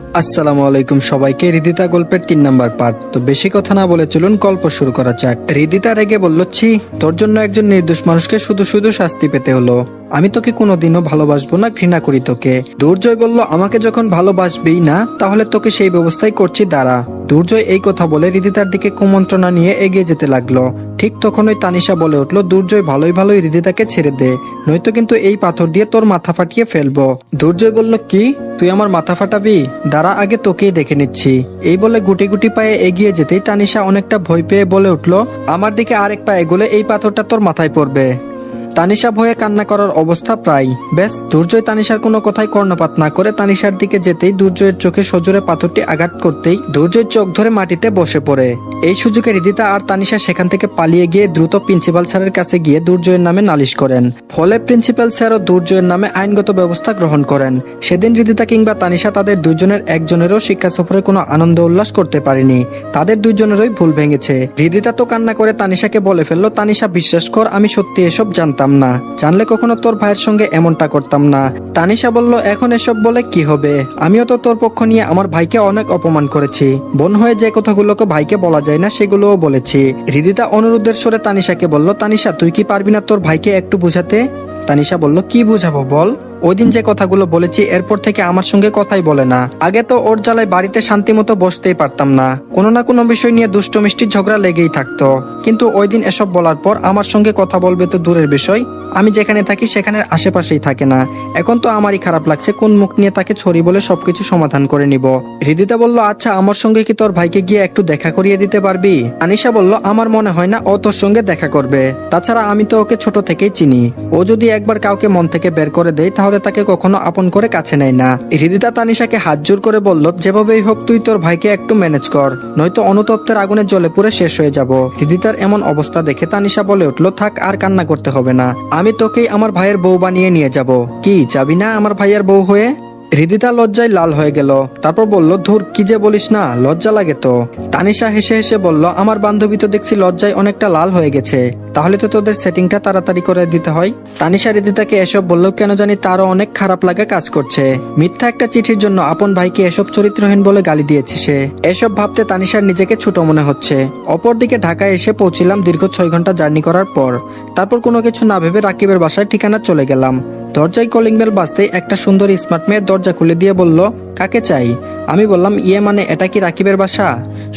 আসসালামু আলাইকুম সবাইকে রিদিতা গল্পের তিন নাম্বার পার্ট তো বেশি কথা না বলে চলুন গল্প শুরু করা যাক। রিদিতা রেগে বলল, ছি, তোর জন্য একজন নির্দোষ মানুষকে শুধু শুধু শাস্তি পেতে হলো। আমি তোকে কোনোদিনও ভালোবাসবো না, ঘৃণা করি তোকে। দুর্জয় বলল, আমাকে যখন ভালোবাসবেই না, তাহলে তোকে সেই ব্যবস্থাই করছি, দাঁড়া। দুর্জয় এই কথা বলে রিদিতার দিকে কুমন্ত্রণা নিয়ে এগিয়ে যেতে লাগল। ঠিক তখনই তানিশা বলে উঠল, দুর্জয়, ভালোই ভালোই রিদিতাকে ছেড়ে দে। নয়তো কিন্তু এই পাথর দিয়ে তোর মাথা ফাটিয়ে ফেলব। দুর্জয় বলল, কি? তুই আমার মাথা ফাটাবি? দাঁড়া, আগে তোকেই দেখে নিচ্ছি। এই বলে গুটি গুটি পায়ে এগিয়ে যেতেই তানিশা অনেকটা ভয় পেয়ে বলে উঠল, আমার দিকে আরেক পা এগোলে এই পাথরটা তোর মাথায় পড়বে। তানিশা ভয়ে কান্না করার অবস্থা প্রায় ব্যাস, দুর্জয় তানিশার কোনো কথাই কর্ণপাত না করে তানিশার দিকে যেতেই দুর্জয়ের চোখে সজোরে পাথরটি আঘাত করতেই দুর্জয়ের চোখ ধরে মাটিতে বসে পড়ে। এই সুযোগে রিদিতা আর তানিশা সেখান থেকে পালিয়ে গিয়ে দ্রুত প্রিন্সিপাল স্যারের কাছে গিয়ে দুর্জয়ের নামে নালিশ করেন। ফলে প্রিন্সিপাল স্যারও দুর্জয়ের নামে আইনগত ব্যবস্থা গ্রহণ করেন। সেদিন রিদিতা কিংবা তানিশা তাদের দুজনের একজনেরও শিক্ষা সফরে কোনো আনন্দ উল্লাস করতে পারেনি। তাদের দুইজনেরই ভুল ভেঙেছে। রিদিতা তো কান্না করে তানিশাকে বলে ফেলল, তানিশা, বিশ্বাস কর, আমি সত্যি এসব জানতাম। না। জানলে কখনো তোর ভাইয়ের সঙ্গে এমনটা করতাম না। তানিশা বলল, এখন এসব বলে কি হবে? আমিও তো তোর পক্ষ নিয়ে আমার ভাইকে অনেক অপমান করেছি। বোন হয়ে যে কথাগুলোকে ভাইকে বলা যায় না, সেগুলোও বলেছি। হৃদিতা অনুরোধের সরে তানিশাকে বলল, তানিশা, তুই কি পারবি না তোর ভাইকে একটু বুঝাতে? তানিশা বলল, কি বুঝাবো বল? ওই দিন যে কথাগুলো বলেছি, এরপর থেকে আমার সঙ্গে কথাই বলে না। আগে তো ওর জ্বালায় বাড়িতে শান্তি মতো বসতেই পারতাম না। কোনো না কোনো বিষয় নিয়ে দুষ্ট মিষ্টি ঝগড়া লেগেই থাকতো। কিন্তু ওই দিন এসব বলার পর আমার সঙ্গে কথা বলবে তো দূরের বিষয়। আমি যেখানে থাকি সেখানের আশেপাশেই থাকে না। এখন তো আমারই খারাপ লাগছে কোন মুখ নিয়ে তাকে ছড়ি বলে সবকিছু সমাধান করে নিব। হৃদিতা বলল আচ্ছা আমার সঙ্গে কি তোর ভাইকে গিয়ে একটু দেখা করিয়ে দিতে পারবি? আনিশা বলল, আমার মনে হয় না ও তোর সঙ্গে দেখা করবে। তাছাড়া আমি তো ওকে ছোট থেকেই চিনি। ও যদি একবার কাউকে মন থেকে বের করে দেয়, তাহলে তাকে কখনো আপন করে কাছে নেয় না। হৃদিতা তানিশাকে হাত জোর করে বলল, যেভাবেই হোক, তুই তোর ভাইকে একটু ম্যানেজ কর, নয়তো অনুতপ্তের আগুনে জলে পুরে শেষ হয়ে যাব। হৃদিতার এমন অবস্থা দেখে তানিশা বলে উঠল, থাক, আর কান্না করতে হবে না। আমি তোকেই আমার ভাইয়ের বউ বানিয়ে নিয়ে যাব। কি, যাবি না আমার ভাইয়ের বউ হয়ে? হৃদিতা লজ্জায় লাল হয়ে গেল। তারপর বলল, ধুর, কি যে বলিস না, লজ্জা লাগে তো। তানিশা হেসে হেসে বলল, আমার বান্ধবী তো দেখছি লজ্জায় অনেকটা লাল হয়ে গেছে। তাহলে তো তোদের সেটিংটা তাড়াতাড়ি করে দিতে হয়? তানিশা হৃদিতাকে এসব বললেও কেন জানি তারও অনেক খারাপ লাগা কাজ করছে। মিথ্যা একটা চিঠির জন্য আপন ভাইকে এসব চরিত্রহীন বলে গালি দিয়েছে সে। এসব ভাবতে তানিশার নিজেকে ছোট মনে হচ্ছে। অপরদিকে ঢাকায় এসে পৌঁছিলাম দীর্ঘ ছয় ঘণ্টা জার্নি করার পর। তারপর কোনো কিছু না ভেবে রাকিবের বাসায় ঠিকানা চলে গেলাম। দরজায় কলিং বেল বাজতেই একটা সুন্দর স্মার্ট মেয়ের দরজা খুলে দিয়ে বলল, কাকে চাই? আমি বললাম ইয়ে মানে এটা কি রাকিবের বাসা?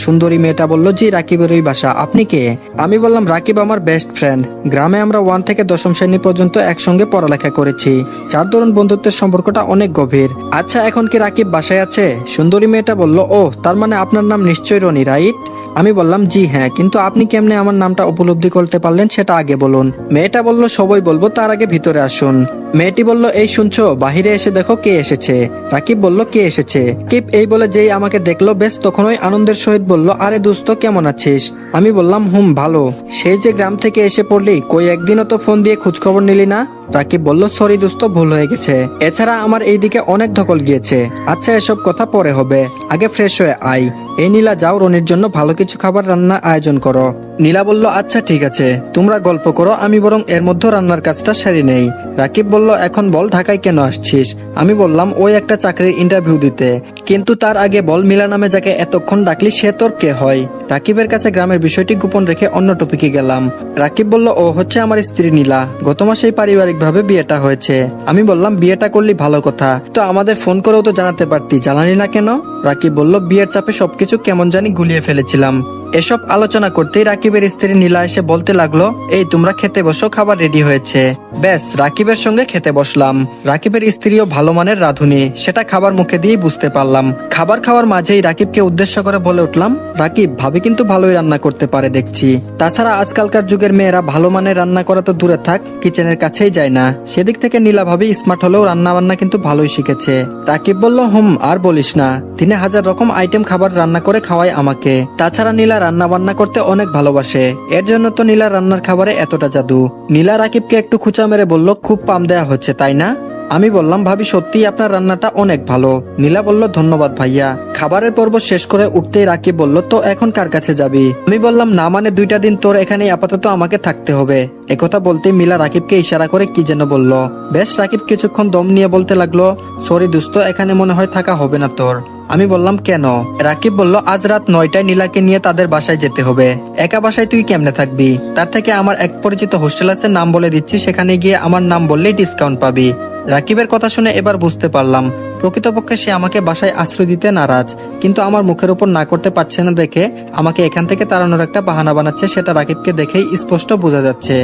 সুন্দরী মেয়েটা বলল, জি রাকিবের ওই বাসা। আপনি কে? আমি বললাম, রাকিব আমার বেস্ট ফ্রেন্ড গ্রামে আমরা ওয়ান থেকে দশম শ্রেণি পর্যন্ত একসঙ্গে পড়ালেখা করেছি। চার দরুন বন্ধুত্বের সম্পর্কটা অনেক গভীর। আচ্ছা এখন কি রাকিব বাসায় আছে? সুন্দরী মেয়েটা বলল ও তার মানে আপনার নাম নিশ্চয়ই রনি, রাইট? আমি বললাম, জি হ্যাঁ কিন্তু আপনি কেমনে আমার নামটা উপলব্ধি করতে পারলেন সেটা আগে বলুন। মেয়েটা বলল, সবাই বলব, তার আগে ভিতরে আসুন। মেয়েটি বলল, এই শুনছো, বাহিরে এসে দেখো কে এসেছে। রাকিব বলল, কে এসেছে? কিপ এই বলে যেই আমাকে দেখল, বেশ তখনই আনন্দের সহিত বলল, আরে দোস্ত, কেমন আছিস? আমি বললাম, হুম, ভালো। সেই যে গ্রাম থেকে এসে পড়লি, কই একদিনও তো ফোন দিয়ে খোঁজ খবর নিলি না? রাকিব বলল, সরি দোস্ত, ভুল হয়ে গেছে। এছাড়া আমার এইদিকে অনেক ধকল গিয়েছে। আচ্ছা এসব কথা পরে হবে। আগে ফ্রেশ হয়ে আই এই নীলা, যাও রনির জন্য ভালো কিছু খাবার রান্নার আয়োজন করো। নীলা বলল আচ্ছা ঠিক আছে। তোমরা গল্প করো, আমি বরং এর মধ্যে রান্নার কাজটা সেরে নেই। রাকিব বলল, এখন বল, ঢাকায় কেন আসছিস? আমি বললাম, ওই একটা চাকরির ইন্টারভিউ দিতে। কিন্তু তার আগে বল, মিলা নামে যাকে এতক্ষণ ডাকলি, সে তোর কে হয়? রাকিবের কাছে গ্রামের বিষয়টি গোপন রেখে অন্য টপিকে গেলাম। রাকিব বলল, ও হচ্ছে আমার স্ত্রী নীলা। গত মাসেই পারিবারিক ভাবে বিয়েটা হয়েছে। আমি বললাম, বিয়েটা করলি ভালো কথা। তো আমাদের ফোন করেও তো জানাতে পারতি, জানালি না কেন? রাকিব বলল, বিয়ের চাপে সবকিছু কেমন জানি গুলিয়ে ফেলেছিলাম। এসব আলোচনা করতেই রাকিবের স্ত্রী নীলা এসে বলতে লাগল, এই, তোমরা খেতে বসো, খাবার রেডি হয়েছে। ব্যাস, রাকিবের সঙ্গে খেতে বসলাম। রাকিবের স্ত্রীও ভালো মানের রাঁধুনি, সেটা খাবার মুখে দিয়েই বুঝতে পারলাম। খাবার খাওয়ার মাঝেই রাকিবকে উদ্দেশ্য করে বলে উঠলাম, রাকিব, ভাবি কিন্তু ভালোই রান্না করতে পারে দেখছি। তাছাড়া আজকালকার যুগের মেয়েরা ভালো মানের রান্না করা তো দূরে থাক, কিচেনের কাছেই যায় না। সেদিক থেকে নীলা ভাবি স্মার্ট হলেও রান্না বান্না কিন্তু ভালোই শিখেছে। রাকিব বলল, হুম, আর বলিস না। দিনে হাজার রকম আইটেম খাবার রান্না করে খাওয়ায় আমাকে। তাছাড়া নীলা রান্না বান্না করতে অনেক ভালোবাসে। এর জন্য তো নীলা রান্নার খাবারে এতটা জাদু। নীলা রাকিবকে একটু খুচা মেরে বলল, খুব পাম দেয়া হচ্ছে, তাই না? আমি বললাম, ভাবি সত্যি আপনার রান্নাটা অনেক ভালো। নীলা বলল, ধন্যবাদ ভাইয়া। খাবারের পর্ব শেষ করে উঠতেই রাকিব বলল, তো এখন কার কাছে যাবি? আমি বললাম, না মানে দুইটা দিন তোর এখানে আপাতত আমাকে থাকতে হবে। একথা বলতে মিলা রাকিবকে ইশারা করে কি যেন বলল। বেশ, রাকিব কিছুক্ষণ দম নিয়ে বলতে লাগল, সরি দোস্ত, এখানে মনে হয় থাকা হবে না তোর। আমি বললাম, কেন? রাকিব বলল, আজ রাত নয়টায় নীলাকে নিয়ে তাদের বাসায় যেতে হবে। একা বাসায় তুই কেমনে থাকবি? তার থেকে আমার এক পরিচিত হোস্টেল আছে, নাম বলে দিচ্ছি, সেখানে গিয়ে আমার নাম বললেই ডিসকাউন্ট পাবি। রাকিবের কথা শুনে এবার বুঝতে পারলাম, প্রকৃতপক্ষে সে আমাকে বাসায় আশ্রয় দিতে নারাজ, কিন্তু আমার মুখের উপর না করতে পারছে না দেখে আমাকে এখান থেকে তাড়ানোর একটা বাহানা বানাচ্ছে, সেটা রাকিবকে দেখেই স্পষ্ট বোঝা যাচ্ছে।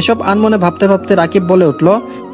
এসব আনমনে ভাবতে ভাবতে রাকিব বলে উঠল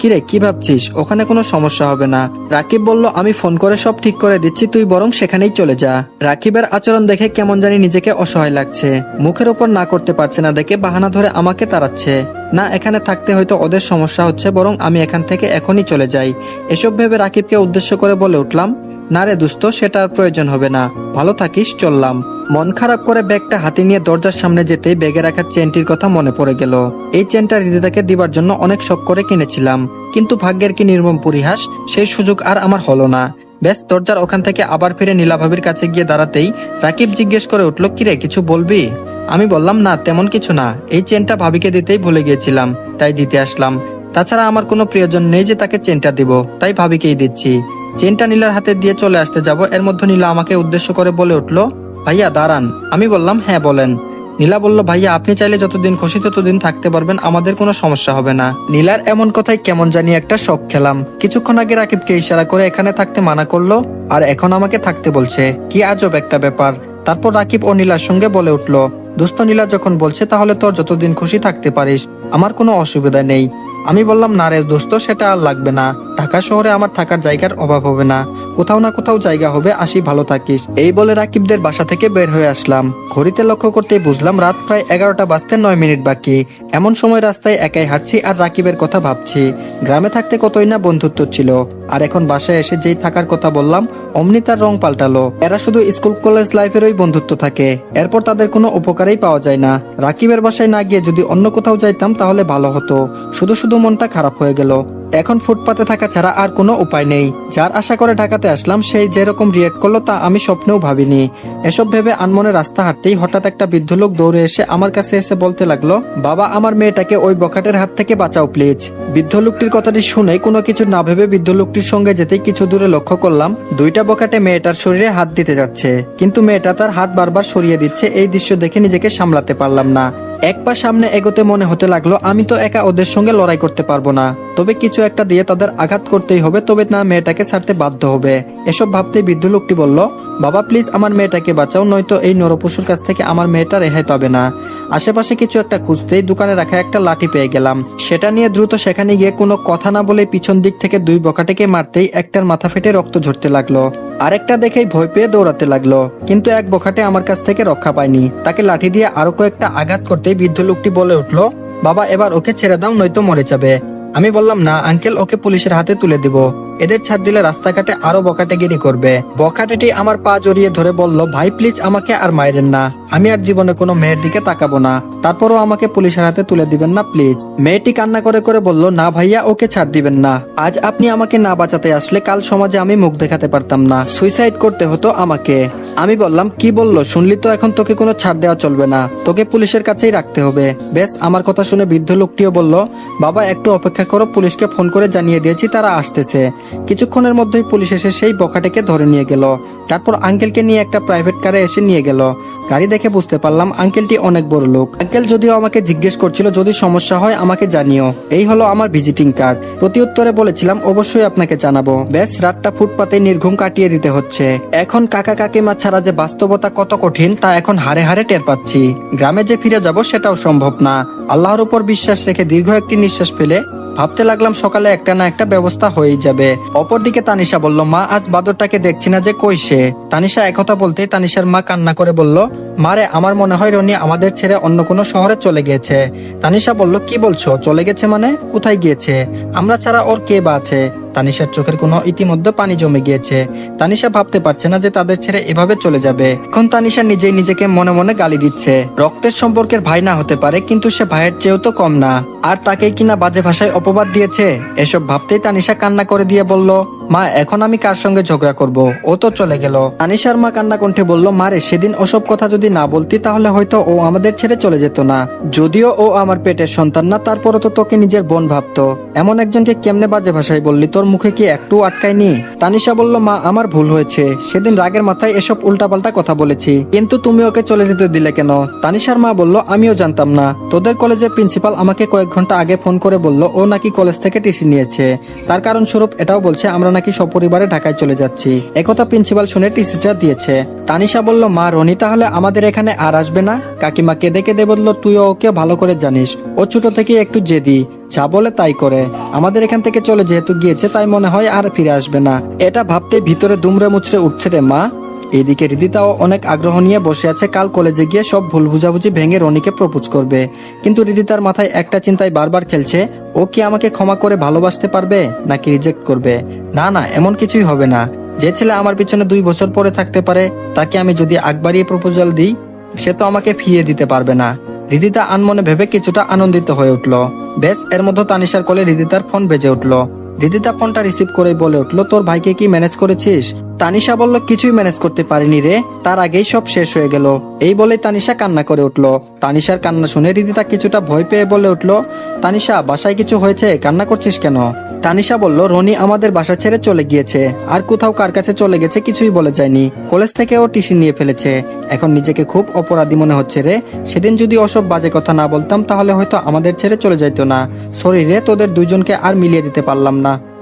কিরে কি ভাবছিস? ওখানে কোনো সমস্যা হবে না। রাকিব বলল, আমি ফোন করে সব ঠিক করে দিচ্ছি, তুই বরং সেখানেই চলে যা। রাকিবের আচরণ দেখে কেমন জানি নিজেকে অসহায় লাগছে। মুখের উপর না করতে পারছে না দেখে বাহানা ধরে আমাকে তাড়াচ্ছে। না, এখানে থাকতে হয়তো ওদের সমস্যা হচ্ছে, বরং আমি এখান থেকে এখনই চলে যাই। এসব ভেবে রাকিবকে উদ্দেশ্য করে বলে উঠলাম, না রে দোস্ত সেটা আর প্রয়োজন হবে না। ভালো থাকিস, চললাম। মন খারাপ করে ব্যাগটা হাতে নিয়ে দরজার সামনে যেতেই ব্যাগে রাখা চেনটির কথা মনে পড়ে গেল। এই চেনটা হৃদিতাকে দিবার জন্য অনেক শখ করে কিনেছিলাম, কিন্তু ভাগ্যের কি নির্মম পরিহাস, সেই সুযোগ আর আমার হলো না। ব্যাস, দরজার ওখান থেকে আবার ফিরে নীলাভাবির কাছে গিয়ে দাঁড়াতেই রাকিব জিজ্ঞেস করে উঠল, কিরে, কিছু বলবি? আমি বললাম, না, তেমন কিছু না। এই চেনটা ভাবিকে দিতেই ভুলে গিয়েছিলাম, তাই দিতে আসলাম। তাছাড়া আমার কোনো প্রিয়জন নেই যে তাকে চেনটা দিব, তাই ভাবিকেই দিচ্ছি। চেনটা নীলার হাতে দিয়ে চলে আসতে যাব। এর মধ্যে নীলা আমাকে উদ্দেশ্য করে বলে উঠল ভাইয়া, দাঁড়ান। আমি বললাম হ্যাঁ বলেন। নীলা বলল, ভাইয়া, আপনি চাইলে যতদিন খুশি ততদিন থাকতে পারবেন, আমাদের কোনো সমস্যা হবে না। নীলার এমন কথাই কেমন জানি একটা শখ খেলাম। কিছুক্ষণ আগে রাকিবকে ইশারা করে এখানে থাকতে মানা করল, আর এখন আমাকে থাকতে বলছে। কি আজব একটা ব্যাপার। তারপর রাকিব ও নীলার সঙ্গে বলে উঠল দোস্ত নীলা যখন বলছে, তাহলে তোর যতদিন খুশি থাকতে পারিস। আমার কোনো অসুবিধা নেই। আমি বললাম, না রে দোস্ত, সেটা আর লাগবে না। ঢাকা শহরে আমার থাকার জায়গার অভাব হবে না। কোথাও না কোথাও জায়গা হবে, আসি, ভালো থাকিস। এই বলে রাকিবদের বাসা থেকে বের হয়ে আসলাম। ঘড়িতে লক্ষ্য করতেই বুঝলাম, রাত প্রায় এগারোটা বাজতে নয় মিনিট বাকি। এমন সময় রাস্তায় একাই হাঁটছি আর রাকিবের কথা ভাবছি। গ্রামে থাকতে কতই না বন্ধুত্ব ছিল। আর এখন বাসায় এসে যেই থাকার কথা বললাম, অমনি তার রং পাল্টালো। এরা শুধু স্কুল, কলেজ লাইফেরই বন্ধুত্ব থাকে। এরপর তাদের কোনো উপকারেই পাওয়া যায় না। রাকিবের বাসায় না গিয়ে যদি অন্য কোথাও যাইতাম, তাহলে ভালো হতো। শুধু শুধু মনটা খারাপ হয়ে গেল। এখন ফুটপাতে থাকা ছাড়া আর কোনো উপায় নেই। যার আশা করে ঢাকাতে আসলাম, সেই যেরকম রিয়েক্ট করল তা আমি স্বপ্নেও ভাবিনি। এসব ভেবে আনমনে রাস্তা হাঁটতেই হঠাৎ একটা বৃদ্ধ লোক দৌড়ে এসে আমার কাছে এসে বলতে লাগল, বাবা, আমার মেয়েটাকে ওই বখাটের হাত থেকে বাঁচাও প্লিজ বৃদ্ধ লোকটির কথাটি শুনে কোনো কিছু না ভেবে বৃদ্ধ লোকটির সঙ্গে যেতেই কিছু দূরে লক্ষ্য করলাম, দুইটা বখাটে মেয়েটার শরীরে হাত দিতে যাচ্ছে। কিন্তু মেয়েটা তার হাত বারবার সরিয়ে দিচ্ছে, এই দৃশ্য দেখে নিজেকে সামলাতে পারলাম না। এক পা সামনে এগোতে মনে হতে লাগল, আমি তো একা ওদের সঙ্গে লড়াই করতে পারব না। তবে কিছু একটা দিয়ে তাদের আঘাত করতেই হবে, তবে না মেয়েটাকে ছাড়তে বাধ্য হবে। এসব ভাবতে বৃদ্ধ লোকটি বলল বাবা প্লিজ আমার মেয়েটাকে বাঁচাও, নয়তো এই নরপশুর কাছ থেকে আমার মেয়েটা রেহাই পাবে না। আশেপাশে কিছু একটা খুঁজতেই দোকানে রাখা একটা লাঠি পেয়ে গেলাম। সেটা নিয়ে দ্রুত সেখানে গিয়ে কোনো কথা না বলে পিছন দিক থেকে দুই বকাটেকে মারতেই একটার মাথা ফেটে রক্ত ঝরতে লাগল। আরেকটা দেখেই ভয় পেয়ে দৌড়াতে লাগল। কিন্তু এক বখাটে আমার কাছ থেকে রক্ষা পায়নি। তাকে লাঠি দিয়ে আরও কয়েকটা আঘাত করতেই বৃদ্ধ লোকটি বলে উঠল, বাবা, এবার ওকে ছেড়ে দাও, নয়তো মরে যাবে। আমি বললাম, না আঙ্কেল ওকে পুলিশের হাতে তুলে দিব। এদের ছাড় দিলে রাস্তাঘাটে আরও বকাটেগিরি করবে। বকাটেটি আমার পা জড়িয়ে ধরে বলল, ভাই প্লিজ আমাকে আর মায়েরেন না। আমি আর জীবনে কোনো মেয়ের দিকে তাকাবো না। তারপরও আমাকে পুলিশের হাতে তুলে দিবেন না প্লিজ মেয়েটি কান্না করে করে বলল, না ভাইয়া, ওকে ছাড় দিবেন না। আজ আপনি আমাকে না বাঁচাতে আসলে কাল সমাজে আমি মুখ দেখাতে পারতাম না। সুইসাইড করতে হতো আমাকে। আমি বললাম, কি বলল? শুনলি তো এখন তোকে কোনো ছাড় দেওয়া চলবে না। তোকে পুলিশের কাছেই রাখতে হবে। বেশ আমার কথা শুনে বৃদ্ধ লোকটিও বলল, বাবা, একটু অপেক্ষা করো, পুলিশকে ফোন করে জানিয়ে দিয়েছি, তারা আসতেছে। কিছুক্ষণের মধ্যেই পুলিশ এসে সেই বকাটাকে ধরে নিয়ে গেল। তারপর আঙ্কেলকে নিয়ে একটা প্রাইভেট কারে এসে নিয়ে গেল। গাড়ি দেখে বুঝতে পারলাম আঙ্কেলটি অনেক বড় লোক। আঙ্কেল যদিও আমাকে জিজ্ঞেস করছিল, যদি সমস্যা হয় আমাকে জানিও। এই হলো আমার ভিজিটিং কার্ড। প্রতি উত্তরে বলেছিলাম, অবশ্যই আপনাকে জানাব। বেশ রাতটা ফুটপাতে নির্ঘুম কাটিয়ে দিতে হচ্ছে। এখন কাকা কাকিমা ছাড়া যে বাস্তবতা কত কঠিন, তা এখন হারে হারে টের পাচ্ছি। গ্রামে যে ফিরে যাব, সেটাও সম্ভব না। আল্লাহর উপর বিশ্বাস রেখে দীর্ঘ একটি নিঃশ্বাস ফেলে ভাবতে লাগলাম সকালে একটা না একটা ব্যবস্থা হয়েই যাবে। অপরদিকে তানিশা বলল, মা, আজ বাদরটাকে দেখছি না যে কই সে? তানিশা একথা বলতেই তানিশার মা কান্না করে বলল, মারে, আমার মনে হয় রনি আমাদের ছেড়ে অন্য কোনো শহরে চলে গিয়েছে। তানিশা বলল, কি বলছো? চলে গেছে মানে? কোথায় গিয়েছে? আমরা ছাড়া ওর কে বা আছে? তানিশার চোখের কোনো ইতিমধ্যে পানি জমে গিয়েছে। তানিশা ভাবতে পারছে না যে তাদের ছেড়ে এভাবে চলে যাবে। এখন তানিশা নিজেই নিজেকে মনে মনে গালি দিচ্ছে। রক্তের সম্পর্কের ভাই না হতে পারে, কিন্তু সে ভাইয়ের চেয়েও তো কম না। আর তাকে কিনা বাজে ভাষায় অপবাদ দিয়েছে? এসব ভাবতেই তানিশা কান্না করে দিয়ে বলল মা, এখন আমি কার সঙ্গে ঝগড়া করব? ও তো চলে গেল। তানিশার মা কান্না কণ্ঠে বলল মারে সেদিন ওসব কথা যদি না বলতি, তাহলে হয়তো ও আমাদের ছেড়ে চলে যেত না। যদিও ও আমার পেটের সন্তান না, তারপরও তো তোকে নিজের বোন ভাবতো। এমন একজনকে কেমনে বাজে ভাষায় বললি? তোর মুখে কি একটু আটকায়নি? তানিশা বলল, মা, আমার ভুল হয়েছে। সেদিন রাগের মাথায় এসব উল্টাপাল্টা কথা বলেছি। কিন্তু তুমি ওকে চলে যেতে দিলে কেন? তানিশার মা বলল, আমিও জানতাম না। তোদের কলেজের প্রিন্সিপাল আমাকে কয়েক ঘণ্টা আগে ফোন করে বলল, ও নাকি কলেজ থেকে টিসি নিয়েছে। তার কারণ স্বরূপ এটাও বলছে, আমরা নাকি সপরিবারে ঢাকায় চলে যাচ্ছি। একথা প্রিন্সিপাল শুনে টিসিটা দিয়েছে। তানিশা বলল, মা, রনি তাহলে আমাদের এখানে আর আসবে না? কাকিমা কেঁদে কেঁদে বলল, তুইও ওকে ভালো করে জানিস। ও ছোট থেকে একটু জেদি। যা বলে তাই করে। আমাদের এখান থেকে চলে যেহেতু গিয়েছে, তাই মনে হয় আর ফিরে আসবে না। এটা ভাবতে ভিতরে দুমড়ে মুচড়ে উঠছে রে, মা। এদিকে রিদিতাও অনেক আগ্রহ নিয়ে বসে আছে, কাল কলেজে গিয়ে সব ভুল বুঝাবুঝি ভেঙে রনিকে প্রপোজ করবে। কিন্তু রিদিতার মাথায় একটা চিন্তায় বারবার খেলছে, ও কি আমাকে ক্ষমা করে ভালোবাসতে পারবে নাকি রিজেক্ট করবে? না না, এমন কিছুই হবে না। যে ছেলে আমার পিছনে দুই বছর পরে থাকতে পারে, তাকে আমি যদি আগবাড়িয়ে প্রপোজাল দিই, সে তো আমাকে ফিরিয়ে দিতে পারবে না। রিদিতা আনমনে ভেবে কিছুটা আনন্দিত হয়ে উঠল। বেশ, এর মধ্যে তানিশার কলে রিদিতার ফোন বেজে উঠল। রিদিতা ফোনটা রিসিভ করে বলে উঠল, তোর ভাইকে কি ম্যানেজ করেছিস? তানিশা বলল, কিছুই ম্যানেজ করতে পারিনি রে। তার আগেই সব শেষ হয়ে গেল। এই বলে তানিশা কান্না করে উঠল। তানিশার কান্না শুনে রিদিতা কিছুটা ভয় পেয়ে বলে উঠল, তানিশা, বাসায় কিছু হয়েছে? কান্না করছিস কেন? তানিশা বলল, রনি আমাদের বাসা ছেড়ে চলে গিয়েছে। আর কোথাও কার কাছে চলে গেছে কিছুই বলে যায়নি। কলেজ থেকে ও টিসি নিয়ে ফেলেছে। এখন নিজেকে খুব অপরাধী মনে হচ্ছে রে। সেদিন যদি ওসব বাজে কথা না বলতাম, তাহলে হয়তো আমাদের ছেড়ে চলে যাইতো না। শরীরে তোদের দুইজনকে আর মিলিয়ে দিতে পারলাম না।